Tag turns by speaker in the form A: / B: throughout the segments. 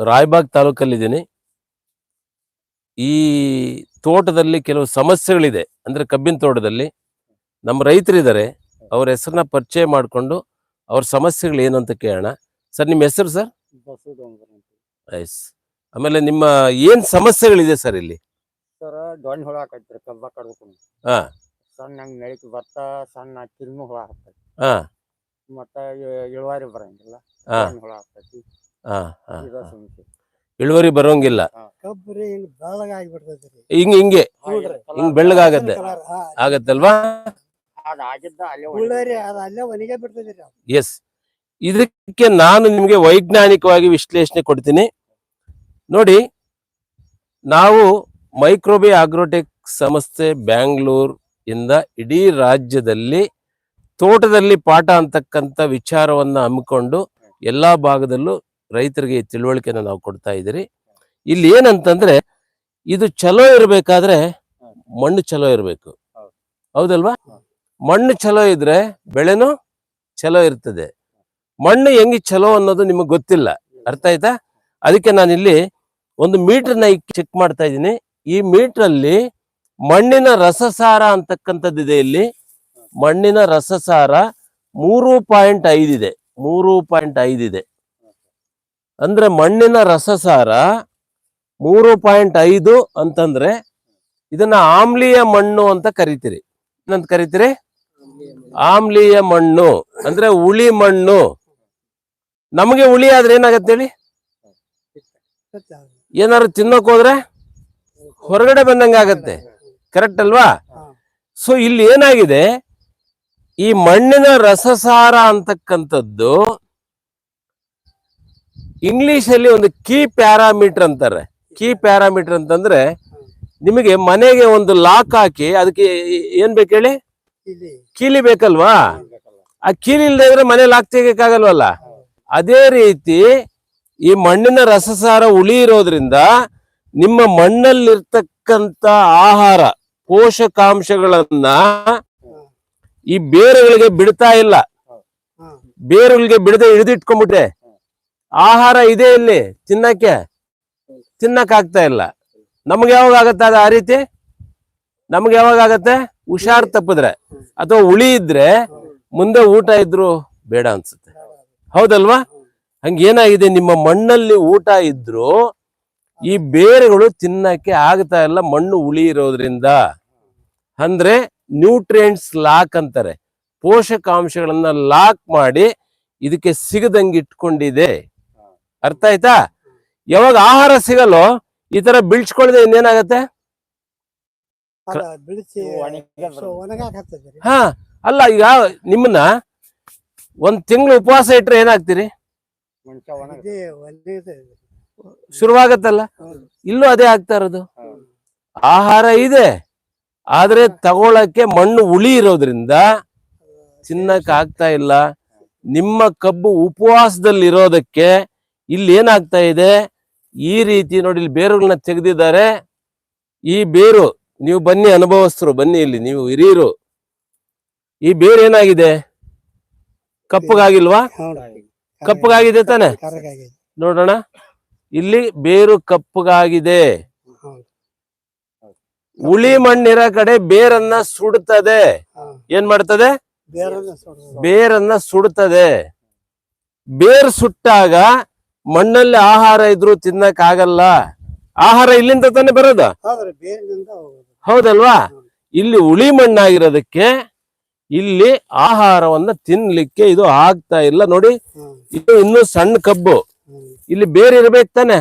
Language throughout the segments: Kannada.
A: ರಾಯಬಾಗ್ ತಾಲೂಕಲ್ಲಿದ್ದೀನಿ. ಈ ತೋಟದಲ್ಲಿ ಕೆಲವು ಸಮಸ್ಯೆಗಳಿದೆ. ಅಂದ್ರೆ ಕಬ್ಬಿನ ತೋಟದಲ್ಲಿ ನಮ್ಮ ರೈತರಿದ್ದಾರೆ. ಅವ್ರ ಹೆಸರನ್ನ ಪರಿಚಯ ಮಾಡಿಕೊಂಡು ಅವ್ರ ಸಮಸ್ಯೆಗಳು ಏನು ಅಂತ ಕೇಳೋಣ. ಸರ್ ನಿಮ್ಮ ಹೆಸರು ಸರ್? ಎಸ್ ಆಮೇಲೆ ನಿಮ್ಮ ಏನು ಸಮಸ್ಯೆಗಳಿದೆ ಸರ್ ಇಲ್ಲಿ?
B: ಸರ್ ಡೊಣ್ ಹುಳ ಹಾಕೈತ್ರಿ ಕಬ್ಬ ಕಡ್ಬೇಕು
A: ಹಾ.
B: ಸಣ್ಣ ಹಂಗೆ ನೆಲಕ್ಕೆ ಭತ್ತ ಸಣ್ಣ ಕಿಲ್ಮು ಹುಳ ಹಾಕ್ತೈತಿ
A: ಹಾ.
B: ಮತ್ತು ಇಳುವರಿ ಬರಂಗಿಲ್ಲ.
A: ಹಾಂ.
B: ಹುಳ ಹಾಕ್ತೈತಿ
A: ಹಾ ಹಾ
B: ಇದ ಸಮಸ್ಯೆ
A: ಇಳುವರಿ ಬರೋಂಗಿಲ್ಲ.
C: ಕಬ್ಬರಿ ಹಿಂಗ್
A: ಹಿಂಗ್ ಹಿಂಗೆ. ಹಿಂಗ್ ಬೆಳ್ಳಗಾಗತ್ತೆ. ಆಗತ್ತಲ್ವಾ?
B: ಅದ್ ಆಗಿದ್ದ ಅಲ್ಲೇ
C: ಉಳ್ಳರಿ ಅದ ಅಲ್ಲೇ ಒಣಗೆ ಬಿಡ್ತೈತ್ರಿ ಅದು.
A: ಎಸ್ ಇದಕ್ಕೆ ನಾನು ನಿಮಗೆ ವೈಜ್ಞಾನಿಕವಾಗಿ ವಿಶ್ಲೇಷಣೆ ಕೊಡ್ತೀನಿ. ನೋಡಿ ನಾವು ಮೈಕ್ರೋಬಿ ಆಗ್ರೋಟೆಕ್ ಸಂಸ್ಥೆ ಬ್ಯಾಂಗ್ಳೂರ್ ಇಂದ ಇಡೀ ರಾಜ್ಯದಲ್ಲಿ ತೋಟದಲ್ಲಿ ಪಾಠ ಅಂತಕ್ಕಂಥ ವಿಚಾರವನ್ನ ಹಮ್ಮಿಕೊಂಡು ಎಲ್ಲಾ ಭಾಗದಲ್ಲೂ ರೈತರಿಗೆ ತಿಳುವಳಿಕೆನ ನಾವು ಕೊಡ್ತಾ ಇದ್ದೀರಿ. ಇಲ್ಲಿ ಏನಂತಂದ್ರೆ, ಇದು ಚಲೋ ಇರಬೇಕಾದ್ರೆ ಮಣ್ಣು ಚಲೋ ಇರಬೇಕು. ಹೌದಲ್ವಾ? ಮಣ್ಣು ಚಲೋ ಇದ್ರೆ ಬೆಳೆನೂ ಚಲೋ ಇರ್ತದೆ. ಮಣ್ಣು ಹೆಂಗೆ ಚಲೋ ಅನ್ನೋದು ನಿಮಗೆ ಗೊತ್ತಿಲ್ಲ. ಅರ್ಥ ಆಯ್ತಾ? ಅದಕ್ಕೆ ನಾನು ಇಲ್ಲಿ ಒಂದು ಮೀಟರ್ನ ಚೆಕ್ ಮಾಡ್ತಾ ಇದ್ದೀನಿ. ಈ ಮೀಟರ್ ಅಲ್ಲಿ ಮಣ್ಣಿನ ರಸಸಾರ ಅಂತಕ್ಕಂಥದ್ದಿದೆ ಇಲ್ಲಿ. ಮಣ್ಣಿನ ರಸಸಾರ ಮೂರು ಪಾಯಿಂಟ್ ಐದಿದೆ ಮೂರು ಪಾಯಿಂಟ್ ಐದಿದೆ ಅಂದ್ರೆ ಮಣ್ಣಿನ ರಸಸಾರ ಮೂರು ಪಾಯಿಂಟ್ ಐದು ಅಂತಂದ್ರೆ ಇದನ್ನ ಆಮ್ಲೀಯ ಮಣ್ಣು ಅಂತ ಕರಿತೀರಿ. ಏನಂತ ಕರಿತೀರಿ? ಆಮ್ಲೀಯ ಮಣ್ಣು. ಅಂದ್ರೆ ಉಳಿ ಮಣ್ಣು. ನಮಗೆ ಉಳಿ ಆದ್ರೆ ಏನಾಗತ್ತೆ ಹೇಳಿ? ಏನಾದ್ರು ತಿನ್ನಕ್ ಹೋದ್ರೆ ಹೊರಗಡೆ ಬಂದಂಗೆ ಆಗತ್ತೆ. ಕರೆಕ್ಟ್ ಅಲ್ವಾ. ಸೊ ಇಲ್ಲಿ ಏನಾಗಿದೆ? ಈ ಮಣ್ಣಿನ ರಸಸಾರ ಅಂತಕ್ಕಂಥದ್ದು ಇಂಗ್ಲಿಷ್ ಅಲ್ಲಿ ಒಂದು ಕೀ ಪ್ಯಾರಾಮೀಟರ್ ಅಂತಾರೆ. ಕೀ ಪ್ಯಾರಾಮೀಟರ್ ಅಂತಂದ್ರೆ ನಿಮಗೆ ಮನೆಗೆ ಒಂದು ಲಾಕ್ ಹಾಕಿ ಅದಕ್ಕೆ ಏನ್ ಬೇಕು ಹೇಳಿ? ಕೀಲಿ. ಬೇಕಲ್ವಾ? ಆ ಕೀಲಿ ಇಲ್ಲದೆ ಇದ್ರೆ ಮನೆ ಲಾಕ್ ತೆಗಿಯಕ್ಕಾಗಲ್ವಲ್ಲ? ಅದೇ ರೀತಿ ಈ ಮಣ್ಣಿನ ರಸಸಾರ ಉಳಿ ಇರೋದ್ರಿಂದ ನಿಮ್ಮ ಮಣ್ಣಲ್ಲಿರ್ತಕ್ಕಂತ ಆಹಾರ ಪೋಷಕಾಂಶಗಳನ್ನ ಈ ಬೇರುಗಳಿಗೆ ಬಿಡ್ತಾ ಇಲ್ಲ. ಬೇರುಗಳಿಗೆ ಬಿಡದೆ ಹಿಡಿದಿಟ್ಕೊಂಡ್ಬಿಟ್ಟೆ ಆಹಾರ ಇದೆ ಇಲ್ಲಿ, ತಿನ್ನಕ್ಕೆ. ತಿನ್ನಕ್ ಆಗ್ತಾ ಇಲ್ಲ. ನಮ್ಗೆ ಯಾವಾಗ ಆಗತ್ತೆ ಅದು ಆ ರೀತಿ? ನಮ್ಗೆ ಯಾವಾಗ ಆಗತ್ತೆ? ಹುಷಾರ್ ತಪ್ಪಿದ್ರೆ. ಅಥವಾ ಉಳಿ ಇದ್ರೆ ಮುಂದೆ ಊಟ ಇದ್ರು ಬೇಡ ಅನ್ಸುತ್ತೆ. ಹೌದಲ್ವಾ? ಹಂಗೇನಾಗಿದೆ ನಿಮ್ಮ ಮಣ್ಣಲ್ಲಿ ಊಟ ಇದ್ರು ಈ ಬೇರುಗಳು ತಿನ್ನಕ್ಕೆ ಆಗ್ತಾ ಇಲ್ಲ, ಮಣ್ಣು ಉಳಿ ಇರೋದ್ರಿಂದ. ಅಂದ್ರೆ ನ್ಯೂಟ್ರಿಯೆಂಟ್ಸ್ ಲಾಕ್ ಅಂತಾರೆ. ಪೋಷಕಾಂಶಗಳನ್ನ ಲಾಕ್ ಮಾಡಿ ಇದಕ್ಕೆ ಸಿಗದಂಗೆ ಇಟ್ಕೊಂಡಿದೆ. ಅರ್ಥ ಆಯ್ತಾ? ಯಾವಾಗ ಆಹಾರ ಸಿಗಲ್ಲೋ ಈ ತರ ಬಿಳ್ಸ್ಕೊಳ್ದೆ ಇನ್ನೇನಾಗತ್ತೆ? ಹ ಅಲ್ಲ ಈಗ ನಿಮ್ಮನ್ನ ಒಂದ್ ತಿಂಗಳು ಉಪವಾಸ ಇಟ್ರೆ ಏನಾಗ್ತೀರಿ? ಶುರುವಾಗತ್ತಲ್ಲ? ಇಲ್ಲೂ ಅದೇ ಆಗ್ತಾ ಇರೋದು. ಆಹಾರ ಇದೆ ಆದ್ರೆ ತಗೊಳಕ್ಕೆ ಮಣ್ಣು ಉಳಿ ಇರೋದ್ರಿಂದ ತಿನ್ನಕ್ ಆಗ್ತಾ ಇಲ್ಲ. ನಿಮ್ಮ ಕಬ್ಬು ಉಪವಾಸದಲ್ಲಿ ಇರೋದಕ್ಕೆ ಇಲ್ಲಿ ಏನಾಗ್ತಾ ಇದೆ? ಈ ರೀತಿ ನೋಡಿ ಇಲ್ಲಿ ಬೇರುಗಳನ್ನ ತೆಗೆದಿದ್ದಾರೆ. ಈ ಬೇರು ನೀವು ಬನ್ನಿ ಅನುಭವಸ್ಥರು ಬನ್ನಿ ಇಲ್ಲಿ ನೀವು ಹಿರಿಯರು. ಈ ಬೇರು ಏನಾಗಿದೆ? ಕಪ್ಪಗಾಗಿಲ್ವಾ? ಕಪ್ಪಗಾಗಿದೆ ತಾನೆ? ನೋಡೋಣ. ಇಲ್ಲಿ ಬೇರು ಕಪ್ಪಗಾಗಿದೆ.
C: ಹುಳಿ
A: ಉಳಿ ಮಣ್ಣಿರೋ ಕಡೆ ಬೇರನ್ನ ಸುಡುತ್ತದೆ. ಏನ್ ಮಾಡ್ತದೆ.
C: ಬೇರನ್ನ
A: ಸುಡುತ್ತದೆ ಬೇರ್ ಸುಟ್ಟಾಗ ಮಣ್ಣಲ್ಲಿ ಆಹಾರ ಇದ್ರು ತಿನ್ನಕ್ ಆಗಲ್ಲ. ಆಹಾರ ಇಲ್ಲಿಂದ ತಾನೇ ಬರೋದು? ಹೌದಲ್ವಾ? ಇಲ್ಲಿ ಉಳಿ ಮಣ್ಣಾಗಿರೋದಕ್ಕೆ ಇಲ್ಲಿ ಆಹಾರವನ್ನ ತಿನ್ಲಿಕ್ಕೆ ಇದು ಆಗ್ತಾ ಇಲ್ಲ. ನೋಡಿ ಇದು ಇನ್ನು ಸಣ್ಣ ಕಬ್ಬು. ಇಲ್ಲಿ ಬೇರೆ ಇರ್ಬೇಕು ತಾನೆ?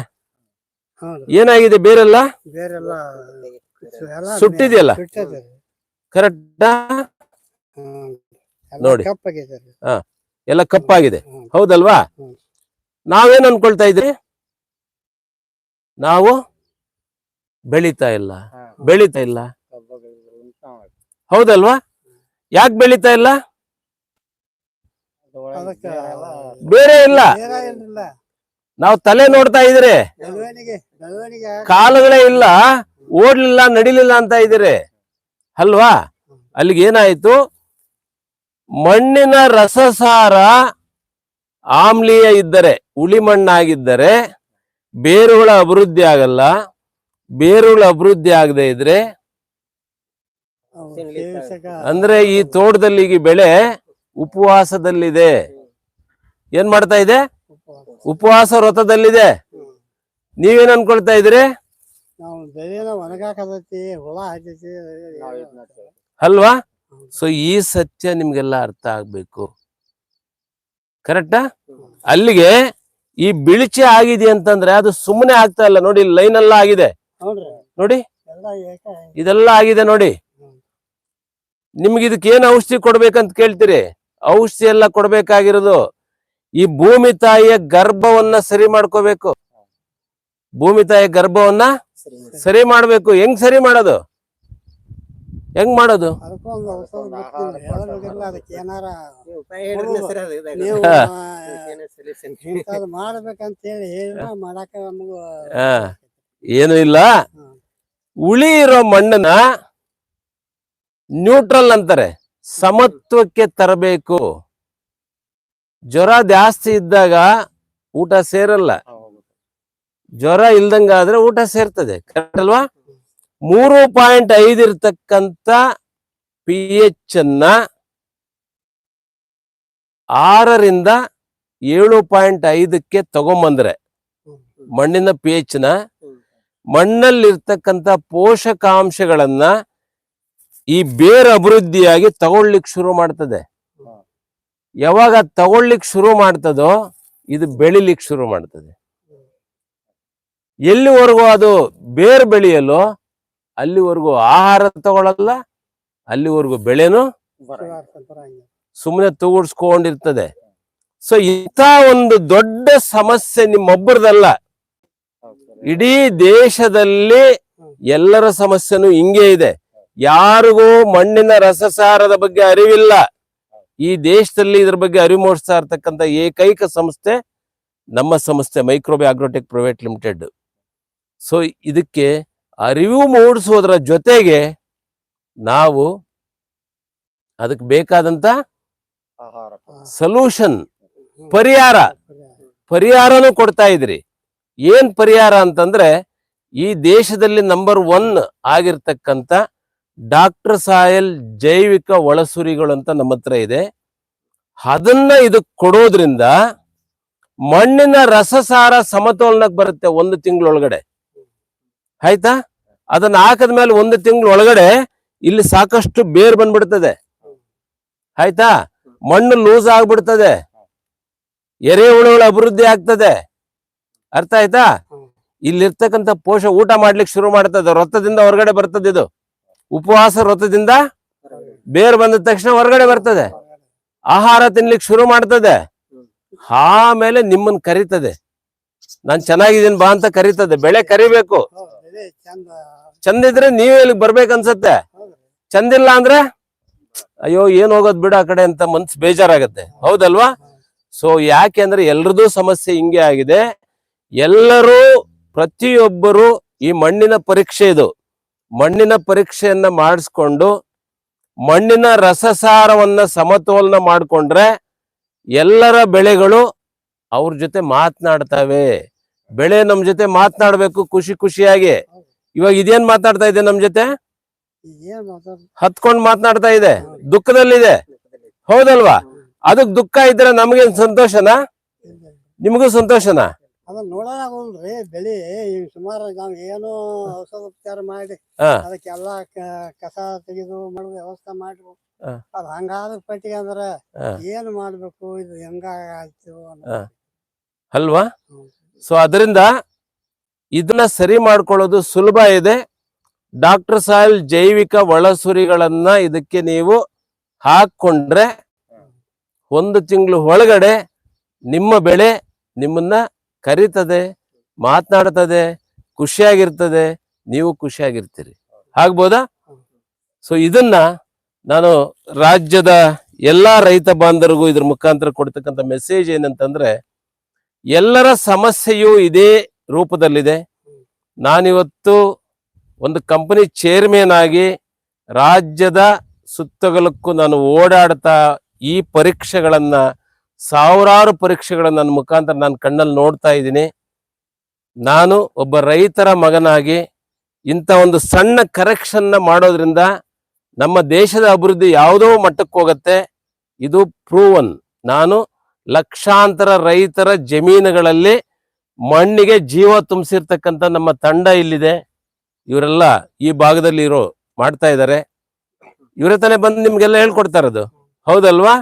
A: ಏನಾಗಿದೆ ಬೇರೆಲ್ಲ? ಸುಟ್ಟಿದೆಯಲ್ಲ? ಕರೆಕ್ಟ್? ನೋಡಿ. ಎಲ್ಲ ಕಪ್ಪಾಗಿದೆ. ಹೌದಲ್ವಾ. ನಾವೇನ್ ಅನ್ಕೊಳ್ತಾ ಇದ್ರಿ ನಾವು ಬೆಳೀತಾ ಇಲ್ಲ. ಬೆಳೀತಾ ಇಲ್ಲ. ಹೌದಲ್ವಾ? ಯಾಕೆ ಬೆಳೀತಾ ಇಲ್ಲ? ಬೇರೆ ಇಲ್ಲ. ನಾವು ತಲೆ ನೋಡ್ತಾ ಇದ್ರೆ ಕಾಲುಗಳೇ ಇಲ್ಲ. ಓಡ್ಲಿಲ್ಲ ನಡಿಲಿಲ್ಲ ಅಂತ ಇದ್ದೀರಿ. ಅಲ್ವಾ? ಅಲ್ಲಿಗೆ ಏನಾಯ್ತು? ಮಣ್ಣಿನ ರಸಸಾರ ಆಮ್ಲೀಯ ಇದ್ದರೆ ಉಳಿ ಮಣ್ಣಾಗಿದ್ದರೆ ಬೇರುಗಳ ಅಭಿವೃದ್ಧಿ ಆಗಲ್ಲ. ಬೇರುಗಳ ಅಭಿವೃದ್ಧಿ ಆಗದೆ ಇದ್ರೆ ಅಂದ್ರೆ ಈ ತೋಟದಲ್ಲಿ ಈಗ ಬೆಳೆ ಉಪವಾಸದಲ್ಲಿದೆ. ಏನ್ ಮಾಡ್ತಾ ಇದೆ?
C: ಉಪವಾಸ.
A: ವ್ರತದಲ್ಲಿದೆ. ನೀವೇನ್ ಅನ್ಕೊಳ್ತಾ ಇದ್ರಿ ಅಲ್ವಾ? ಸೊ ಈ ಸತ್ಯ ನಿಮ್ಗೆಲ್ಲ ಅರ್ಥ ಆಗ್ಬೇಕು. ಕರೆಕ್ಟಾ ಅಲ್ಲಿಗೆ ಈ ಬಿಳಿಚೆ ಆಗಿದೆ ಅಂತಂದ್ರೆ ಅದು ಸುಮ್ಮನೆ ಆಗ್ತಾ ಇಲ್ಲ. ನೋಡಿ ಲೈನ್ ಎಲ್ಲ ಆಗಿದೆ. ನೋಡಿ ಇದೆಲ್ಲ ಆಗಿದೆ ನೋಡಿ. ನಿಮ್ಗೆ ಇದಕ್ಕೆ ಏನ್ ಔಷಧಿ ಕೊಡ್ಬೇಕಂತ ಕೇಳ್ತೀರಿ? ಔಷಧಿ ಎಲ್ಲ ಕೊಡ್ಬೇಕಾಗಿರೋದು ಈ ಭೂಮಿ ತಾಯಿಯ ಗರ್ಭವನ್ನ ಸರಿ ಮಾಡ್ಕೋಬೇಕು. ಭೂಮಿ ತಾಯಿಯ ಗರ್ಭವನ್ನ ಸರಿ ಮಾಡ್ಬೇಕು. ಹೆಂಗ್ ಸರಿ ಮಾಡೋದು? ಹೆಂಗ್ ಮಾಡೋದು
C: ಅದಕ್ಕೊಂದು ಔಷಧ ಗೊತ್ತಿಲ್ಲ ಅದಕ್ಕೆ ಏನಾರ. ನೀವು.
B: ಏನೇ solution.
C: ಇಂಥದ್ದು ಮಾಡ್ಬೇಕಂತ ಹೇಳಿ ಹೇಳಿದ್ರ ಮಾಡಾಕ ನಮಗ
A: ಹಾ. ಏನು ಇಲ್ಲ. ಉಳಿ ಇರೋ ಮಣ್ಣನ್ನ ನ್ಯೂಟ್ರಲ್ ಅಂತಾರೆ ಸಮತ್ವಕ್ಕೆ ತರಬೇಕು ಜ್ವರ ಜಾಸ್ತಿ ಇದ್ದಾಗ ಊಟ ಸೇರಲ್ಲ. ಜ್ವರ ಇಲ್ದಂಗಾದ್ರೆ ಊಟ ಸೇರ್ತದೆ ಕರೆಕ್ಟ್ ಅಲ್ವಾ ಮೂರು ಪಾಯಿಂಟ್ ಐದು ಇರ್ತಕ್ಕಂತ ಪಿ ಎಚ್ ಅನ್ನ ಆರರಿಂದ ಏಳು ಪಾಯಿಂಟ್ ಐದಕ್ಕೆ ತಗೊಂಬಂದ್ರೆ ಮಣ್ಣಿನ ಪಿ ಎಚ್ನ ಮಣ್ಣಲ್ಲಿರ್ತಕ್ಕಂಥ ಪೋಷಕಾಂಶಗಳನ್ನ ಈ ಬೇರ್ ಅಭಿವೃದ್ಧಿಯಾಗಿ ತಗೊಳ್ಲಿಕ್ ಶುರು ಮಾಡ್ತದೆ. ಯಾವಾಗ ತಗೊಳ್ಲಿಕ್ಕೆ ತಗೊಳ್ಲಿಕ್ ಶುರು ಮಾಡ್ತದೋ ಇದು ಬೆಳಿಲಿಕ್ ಶುರು ಮಾಡ್ತದೆ. ಎಲ್ಲಿವರೆಗೂ ಅದು ಬೇರ್ ಬೆಳೆಯಲು ಅಲ್ಲಿವರೆಗೂ ಆಹಾರ ತಗೊಳಲ್ಲ, ಅಲ್ಲಿವರೆಗೂ ಬೆಳೆನು. ಸುಮ್ಮನೆ ತೂಗುಡ್ಸ್ಕೊಂಡಿರ್ತದೆ ಸೊ ಇಂಥ ಒಂದು ದೊಡ್ಡ ಸಮಸ್ಯೆ ನಿಮ್ಮೊಬ್ಬರದಲ್ಲ. ಇಡೀ ದೇಶದಲ್ಲಿ ಎಲ್ಲರ ಸಮಸ್ಯೆನೂ ಹಿಂಗೆ ಇದೆ ಯಾರಿಗೂ ಮಣ್ಣಿನ ರಸಸಾರದ ಬಗ್ಗೆ ಅರಿವಿಲ್ಲ ಈ ದೇಶದಲ್ಲಿ ಇದ್ರ ಬಗ್ಗೆ ಅರಿವು ಮೂಡಿಸ್ತಾ ಇರ್ತಕ್ಕಂಥ ಏಕೈಕ ಸಂಸ್ಥೆ ನಮ್ಮ ಸಂಸ್ಥೆ Microbi Agrotech private limited so ಇದಕ್ಕೆ ಅರಿವು ಮೂಡಿಸೋದ್ರ ಜೊತೆಗೆ ನಾವು ಅದಕ್ಕೆ ಬೇಕಾದಂತ ಸೊಲ್ಯೂಷನ್ ಪರಿಹಾರ. ಪರಿಹಾರನೂ ಕೊಡ್ತಾ ಇದ್ರಿ. ಏನ್ ಪರಿಹಾರ ಅಂತಂದ್ರೆ ಈ ದೇಶದಲ್ಲಿ ನಂಬರ್ ಒನ್ ಆಗಿರ್ತಕ್ಕಂಥ ಡಾಕ್ಟರ್ ಸಾಯಲ್ ಜೈವಿಕ ಒಳಸುರಿಗಳು ಅಂತ ನಮ್ಮ ಹತ್ರ ಇದೆ. ಅದನ್ನ ಇದಕ್ಕೆ ಕೊಡೋದ್ರಿಂದ ಮಣ್ಣಿನ ರಸಸಾರ ಸಮತೋಲನಕ್ಕೆ ಬರುತ್ತೆ ಒಂದು ತಿಂಗಳೊಳಗಡೆ. ಆಯ್ತಾ? ಅದನ್ನ ಹಾಕದ್ಮೇಲೆ ಒಂದು ತಿಂಗಳ ಒಳಗಡೆ ಇಲ್ಲಿ ಸಾಕಷ್ಟು ಬೇರ್ ಬಂದ್ಬಿಡ್ತದೆ. ಆಯ್ತಾ? ಮಣ್ಣು ಲೂಸ್ ಆಗ್ಬಿಡ್ತದೆ. ಎರೆಹುಳುಗಳ ಅಭಿವೃದ್ಧಿ ಆಗ್ತದೆ. ಅರ್ಥ ಆಯ್ತಾ. ಇಲ್ಲಿರ್ತಕ್ಕಂಥ ಪೋಷ ಊಟ ಮಾಡ್ಲಿಕ್ಕೆ ಶುರು ಮಾಡ್ತದೆ. ರೊತ್ತದಿಂದ ಹೊರಗಡೆ ಬರ್ತದೆ ಇದು. ಉಪವಾಸ ರೊತ್ತದಿಂದ ಬೇರ್ ಬಂದ ತಕ್ಷಣ ಹೊರಗಡೆ ಬರ್ತದೆ. ಆಹಾರ ತಿನ್ಲಿಕ್ಕೆ ಶುರು ಮಾಡ್ತದೆ. ಆಮೇಲೆ ನಿಮ್ಮನ್ನ ಕರಿತದೆ. ನಾನ್ ಚೆನ್ನಾಗಿದ್ದೀನಿ ಬಾ ಅಂತ ಕರಿತದೆ. ಬೆಳೆ ಕರಿಬೇಕು.
C: ಚಂದ
A: ಇದ್ರೆ ನೀವೇ ಇಲ್ಲಿಗೆ ಬರ್ಬೇಕನ್ಸತ್ತೆ. ಚಂದಿಲ್ಲ ಅಂದ್ರೆ ಅಯ್ಯೋ, ಏನ್ ಹೋಗೋದ್ ಬಿಡ ಆ ಕಡೆ ಅಂತ ಮನ್ಸ್ ಬೇಜಾರಾಗತ್ತೆ. ಹೌದಲ್ವಾ? ಸೊ ಯಾಕೆ ಅಂದ್ರೆ ಎಲ್ರದ್ದು ಸಮಸ್ಯೆ ಹಿಂಗೆ ಆಗಿದೆ. ಎಲ್ಲರೂ, ಪ್ರತಿಯೊಬ್ಬರು ಈ ಮಣ್ಣಿನ ಪರೀಕ್ಷೆ ಇದು. ಮಣ್ಣಿನ ಪರೀಕ್ಷೆಯನ್ನ ಮಾಡಿಸ್ಕೊಂಡು, ಮಣ್ಣಿನ ರಸಸಾರವನ್ನ ಸಮತೋಲನ ಮಾಡಿಕೊಂಡ್ರೆ ಎಲ್ಲರ ಬೆಳೆಗಳು ಅವ್ರ ಜೊತೆ ಮಾತನಾಡ್ತವೆ. ಬೆಳೆ ನಮ್ ಜೊತೆ ಮಾತನಾಡ್ಬೇಕು ಖುಷಿ ಖುಷಿಯಾಗಿ. ಇವಾಗ ಇದೇನ್ ಮಾತಾಡ್ತಾ ಇದೆ ನಮ್ ಜೊತೆ? ಹತ್ಕೊಂಡ್ ಮಾತನಾಡ್ತಾ ಇದೆ. ದುಃಖದಲ್ಲಿದೆ. ಹೌದಲ್ವಾ? ಅದಕ್ ದುಃಖ ಇದ್ರೆ ನಮಗೇನ್ ಸಂತೋಷನ? ನಿಮಗೂ ಸಂತೋಷನ?
C: ನೋಡೋದಾಗಲ್ರಿ ಬೆಳಿ ಸುಮಾರು ನಾವ್ ಏನು ಔಷಧ ಉಪಚಾರ ಮಾಡಿ ಅದಕ್ಕೆಲ್ಲ ಕಸ ತೆಗೆದು ಮಾಡುದು ವ್ಯವಸ್ಥೆ ಮಾಡ್ರು. ಅದ್ ಹಂಗಾದ ಪಟ್ಟಿಗೆ ಅಂದ್ರ. ಏನ್ ಮಾಡ್ಬೇಕು? ಇದು ಹೆಂಗ ಆಯ್ತು
A: ಅಲ್ವಾ. ಸೊ ಅದರಿಂದ ಇದನ್ನ ಸರಿ ಮಾಡ್ಕೊಳ್ಳೋದು ಸುಲಭ ಇದೆ. ಡಾಕ್ಟರ್ ಸಾಯಿಲ್ ಜೈವಿಕ ಒಳಸುರಿಗಳನ್ನ ಇದಕ್ಕೆ ನೀವು ಹಾಕೊಂಡ್ರೆ ಒಂದು ತಿಂಗಳು ಒಳಗಡೆ ನಿಮ್ಮ ಬೆಳೆ ನಿಮ್ಮನ್ನ ಕರೀತದೆ, ಮಾತನಾಡ್ತದೆ, ಖುಷಿಯಾಗಿರ್ತದೆ, ನೀವು ಖುಷಿಯಾಗಿರ್ತೀರಿ. ಆಗ್ಬೋದಾ? ಸೊ ಇದನ್ನ ನಾನು ರಾಜ್ಯದ ಎಲ್ಲಾ ರೈತ ಬಾಂಧವರಿಗೂ ಇದ್ರ ಮುಖಾಂತರ ಕೊಡ್ತಕ್ಕಂಥ ಮೆಸೇಜ್ ಏನಂತಂದ್ರೆ, ಎಲ್ಲರ ಸಮಸ್ಯೆಯು ಇದೇ ರೂಪದಲ್ಲಿದೆ. ನಾನಿವತ್ತು ಒಂದು ಕಂಪನಿ ಚೇರ್ಮನ್ ಆಗಿ ರಾಜ್ಯದ ಸುತ್ತಗಲಕ್ಕೂ ನಾನು ಓಡಾಡ್ತಾ ಈ ಪರೀಕ್ಷೆಗಳನ್ನು, ಸಾವಿರಾರು ಪರೀಕ್ಷೆಗಳನ್ನು ನನ್ನ ಮುಖಾಂತರ ನಾನು ಕಣ್ಣಲ್ಲಿ ನೋಡ್ತಾ ಇದ್ದೀನಿ. ನಾನು ಒಬ್ಬ ರೈತರ ಮಗನಾಗಿ ಇಂಥ ಒಂದು ಸಣ್ಣ ಕರೆಕ್ಷನ್ನ ಮಾಡೋದ್ರಿಂದ ನಮ್ಮ ದೇಶದ ಅಭಿವೃದ್ಧಿ ಯಾವುದೋ ಮಟ್ಟಕ್ಕೆ ಹೋಗುತ್ತೆ. ಇದು ಪ್ರೂವನ್ ನಾನು ಲಕ್ಷಾಂತರ ರೈತರ ಜಮೀನುಗಳಲ್ಲಿ ಮಣ್ಣಿಗೆ ಜೀವ ತುಂಬಿಸಿರ್ತಕ್ಕಂಥ ನಮ್ಮ ತಂಡ ಇಲ್ಲಿದೆ. ಇವರೆಲ್ಲ ಈ ಭಾಗದಲ್ಲಿ ಇರೋ ಮಾಡ್ತಾ ಇದ್ದಾರೆ. ಇವರೇ ತಾನೇ ಬಂದು ನಿಮ್ಗೆಲ್ಲ ಹೇಳ್ಕೊಡ್ತಾ ಇರೋದು. ಹೌದಲ್ವಾ?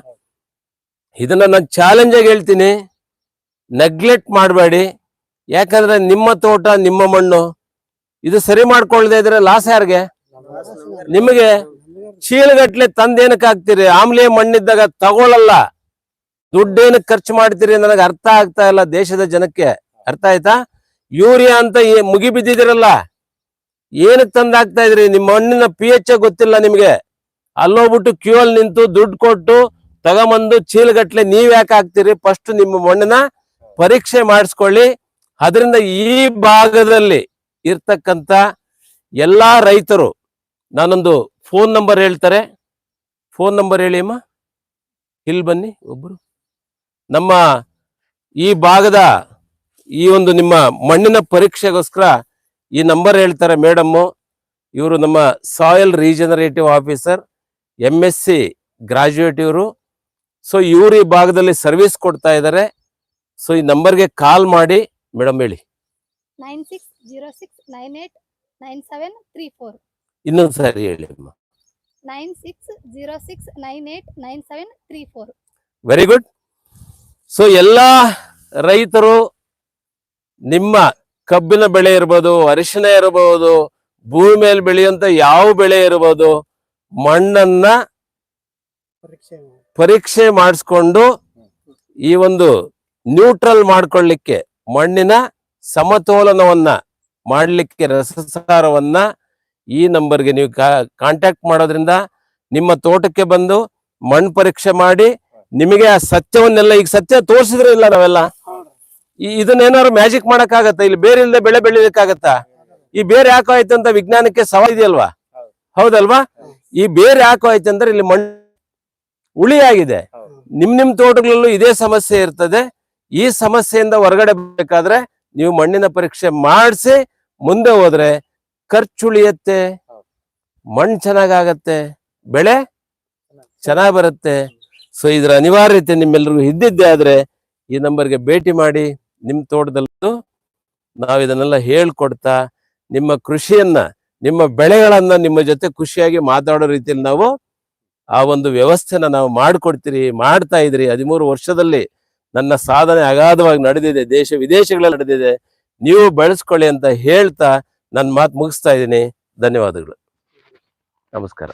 A: ಇದನ್ನ ನಾನು ಚಾಲೆಂಜ್ ಆಗಿ ಹೇಳ್ತೀನಿ. ನೆಗ್ಲೆಕ್ಟ್ ಮಾಡಬೇಡಿ. ಯಾಕಂದ್ರೆ ನಿಮ್ಮ ತೋಟ, ನಿಮ್ಮ ಮಣ್ಣು. ಇದು ಸರಿ ಮಾಡ್ಕೊಳ್ದೇ ಇದ್ರೆ ಲಾಸ್ ಯಾರಿಗೆ? ನಿಮಗೆ. ಚೀಲಗಟ್ಲೆ ತಂದೇನಕ್ಕೆ ಹಾಕ್ತೀರಿ ಆಮ್ಲೆ ಮಣ್ಣಿದ್ದಾಗ ತಗೊಳಲ್ಲ. ದುಡ್ಡೇನಕ್ಕೆ ಖರ್ಚು ಮಾಡ್ತೀರಿ ನನಗೆ ಅರ್ಥ ಆಗ್ತಾ ಇಲ್ಲ ದೇಶದ ಜನಕ್ಕೆ. ಅರ್ಥ ಆಯ್ತಾ? ಯೂರಿಯಾ ಅಂತ ಮುಗಿ ಬಿದ್ದಿದಿರಲ್ಲ ಏನಕ್ಕೆ ತಂದಾಗ್ತಾ ಇದ್ರಿ? ನಿಮ್ಮ ಮಣ್ಣಿನ ಪಿ ಎಚ್ ಗೊತ್ತಿಲ್ಲ ನಿಮಗೆ. ಅಲ್ಲೋಗ್ಬಿಟ್ಟು ಕ್ಯೂ ಅಲ್ಲಿ ನಿಂತು ದುಡ್ಡು ಕೊಟ್ಟು ತಗೊಂಬಂದು ಚೀಲಗಟ್ಲೆ ನೀವ್ ಯಾಕೆ ಹಾಕ್ತೀರಿ? ಫಸ್ಟ್ ನಿಮ್ಮ ಮಣ್ಣಿನ ಪರೀಕ್ಷೆ ಮಾಡಿಸ್ಕೊಳ್ಳಿ. ಅದರಿಂದ ಈ ಭಾಗದಲ್ಲಿ ಇರ್ತಕ್ಕಂತ ಎಲ್ಲಾ ರೈತರು, ನಾನೊಂದು ಫೋನ್ ನಂಬರ್ ಹೇಳ್ತಾರೆ. ಫೋನ್ ನಂಬರ್ ಹೇಳಿ ಅಮ್ಮ. ಇಲ್ಲಿ ಬನ್ನಿ ಒಬ್ರು. ನಮ್ಮ ಈ ಭಾಗದ ಈ ಒಂದು ನಿಮ್ಮ ಮಣ್ಣಿನ ಪರೀಕ್ಷೆಗೋಸ್ಕರ ಈ ನಂಬರ್ ಹೇಳ್ತಾರೆ ಮೇಡಮ್ಮು. ಇವರು ನಮ್ಮ soil regenerative officer M S C graduate ಇವರು. ಸೊ ಇವರು ಈ ಭಾಗದಲ್ಲಿ ಸರ್ವಿಸ್ ಕೊಡ್ತಾ ಇದ್ದಾರೆ ಸೊ ಈ ನಂಬರ್ಗೆ ಕಾಲ್ ಮಾಡಿ ಮೇಡಮ್ ಹೇಳಿ.
D: Nine six zero six nine eight nine seven three four.
A: ಇನ್ನೊಂದು ಸಾರಿ ಹೇಳಿ ಅಮ್ಮ.
D: Nine six zero six nine eight nine seven three four.
A: Very good so ಎಲ್ಲ ರೈತರು ನಿಮ್ಮ ಕಬ್ಬಿನ ಬೆಳೆ ಇರ್ಬೋದು ಅರಿಶಿನ ಇರಬಹುದು ಭೂಮಿ ಮೇಲೆ ಬೆಳೆಯುವಂತ ಯಾವ ಬೆಳೆ ಇರಬಹುದು ಮಣ್ಣನ್ನ
C: ಪರೀಕ್ಷೆ ಮಾಡಿ.
A: ಮಾಡಿಸ್ಕೊಂಡು ಈ ಒಂದು ನ್ಯೂಟ್ರಲ್ ಮಾಡ್ಕೊಳ್ಳಿಕ್ಕೆ ಮಣ್ಣಿನ ಸಮತೋಲನವನ್ನ ಮಾಡಲಿಕ್ಕೆ ರಸಸಾರವನ್ನ ಈ ನಂಬರ್ಗೆ ನೀವು ಕಾಂಟ್ಯಾಕ್ಟ್ ಮಾಡೋದ್ರಿಂದ ನಿಮ್ಮ ತೋಟಕ್ಕೆ ಬಂದು ಮಣ್ಣು ಪರೀಕ್ಷೆ ಮಾಡಿ ನಿಮಗೆ ಆ ಸತ್ಯವನ್ನೆಲ್ಲ ಈಗ ಸತ್ಯ ತೋರಿಸಿದ್ರೆ ಇಲ್ಲ ನಾವೆಲ್ಲ ಇದನ್ನೇನಾದ್ರು ಮ್ಯಾಜಿಕ್ ಮಾಡಕ್ಕಾಗತ್ತಾ? ಇಲ್ಲಿ ಬೇರೆ ಇಲ್ಲದೆ ಬೆಳೆ ಬೆಳಿಲಿಕ್ಕಾಗತ್ತಾ? ಈ ಬೇರೆ ಯಾಕೋ ಆಯ್ತು ಅಂತ ವಿಜ್ಞಾನಕ್ಕೆ ಸವಾಲ್ ಇದೆಯಲ್ವಾ? ಹೌದಲ್ವಾ? ಈ ಬೇರೆ ಯಾಕೋ ಆಯ್ತು ಅಂದ್ರೆ ಇಲ್ಲಿ ಮಣ್ಣು
B: ಆಗಿದೆ
A: ನಿಮ್ ನಿಮ್ ತೋಟಗಳಲ್ಲೂ ಇದೇ ಸಮಸ್ಯೆ ಇರ್ತದೆ. ಈ ಸಮಸ್ಯೆಯಿಂದ ಹೊರಗಡೆ ಬೇಕಾದ್ರೆ ನೀವು ಮಣ್ಣಿನ ಪರೀಕ್ಷೆ ಮಾಡಿಸಿ ಮುಂದೆ ಹೋದ್ರೆ
B: ಖರ್ಚುಳಿಯತ್ತೆ.
A: ಮಣ್ಣು ಚೆನ್ನಾಗಾಗತ್ತೆ, ಬೆಳೆ ಚೆನ್ನಾಗ್ ಬರುತ್ತೆ. ಸೊ ಇದ್ರ ಅನಿವಾರ್ಯತೆ ನಿಮ್ಮೆಲ್ಲರಿಗೂ ಇದ್ದಿದ್ದೆ ಆದ್ರೆ ಈ ನಂಬರ್ಗೆ ಭೇಟಿ ಮಾಡಿ. ನಿಮ್ ತೋಟದಲ್ಲೂ ನಾವು ಇದನ್ನೆಲ್ಲ ಹೇಳ್ಕೊಡ್ತಾ ನಿಮ್ಮ ಕೃಷಿಯನ್ನ, ನಿಮ್ಮ ಬೆಳೆಗಳನ್ನ ನಿಮ್ಮ ಜೊತೆ ಖುಷಿಯಾಗಿ ಮಾತಾಡೋ ರೀತಿಯಲ್ಲಿ ನಾವು ಆ ಒಂದು ವ್ಯವಸ್ಥೆನ ನಾವು ಮಾಡ್ಕೊಡ್ತೀರಿ, ಮಾಡ್ತಾ ಇದ್ರಿ ಹದಿಮೂರು ವರ್ಷದಲ್ಲಿ ನನ್ನ ಸಾಧನೆ ಅಗಾಧವಾಗಿ ನಡೆದಿದೆ, ದೇಶ ವಿದೇಶಗಳಲ್ಲಿ ನಡೆದಿದೆ. ನೀವು ಬೆಳೆಸ್ಕೊಳ್ಳಿ ಅಂತ ಹೇಳ್ತಾ ನನ್ನ ಮಾತು ಮುಗಿಸ್ತಾ ಇದ್ದೀನಿ. ಧನ್ಯವಾದಗಳು. ನಮಸ್ಕಾರ.